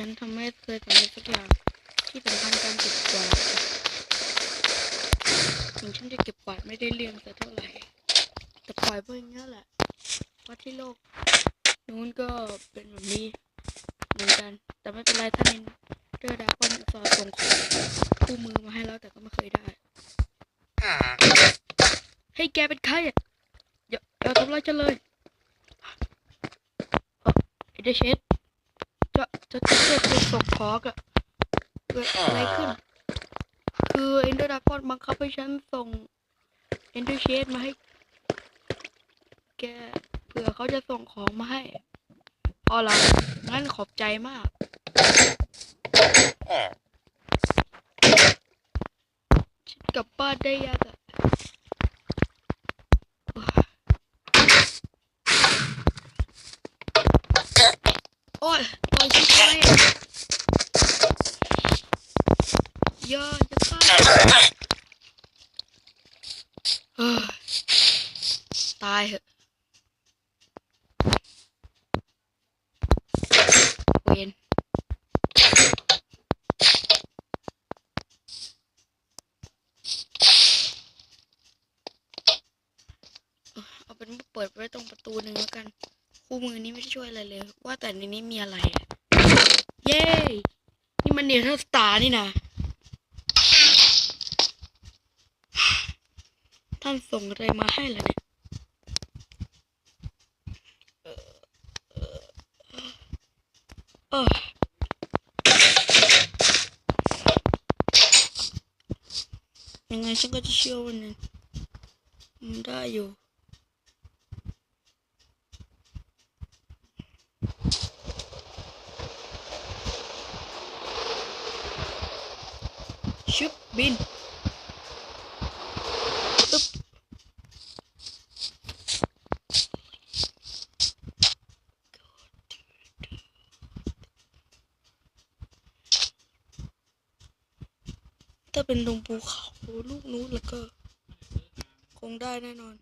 ฉันทำไม่เคยสำเร็จสักอย่าง ที่สำคัญการเก็บกวาดถึงฉันจะเก็บกวาดไม่ได้เรื่องสักเท่าไหร่ แต่ปล่อยไปอย่างนี้ยแหละว่าที่โลกนู้นก็เป็นแบบนี้เหมือนกัน แต่ไม่เป็นไรท่านนินเดอร์ดาคอนสอส่งคู่มือมาให้แล้วแต่ก็ไม่เคยได้ให้ยแกเป็นใครอะอย่าอย่าทำร้ายฉันเลยเดชเชส จะจะจะเกิดจะส่งขอกอะเกิดอะไรขึ้น คือเอนเดอร์ดากอนบังคับให้ฉันส่งเอนเดอร์เชสมาให้ แกเผื่อเขาจะส่งของมาให้อ๋อเหรองั้นขอบใจมากฉันกลับบ้านได้ยังอะโอ้ย อยฉันไปอะอย่าอย่าฆ่าตายเหอะเวนเอาเป็นว่าเปิดไว้ตรงประตูหนึ่งแล้วกัน คู่มือนี้ไม่ได้ช่วยอะไรเลย ว่าแต่ในนี้มีอะไรอะ เย้ นี่มันเนเธอร์สตาร์นี่นะท่านส่งอะไรมาให้ล่ะเนี่ยเออยังไงฉันก็จะเชื่อวันนั้นมันได้อยู่ ชึบบินปึ๊บถ้าเป็นตรงภูเขาลูกนู้นแล้วก็ คงได้แน่นอน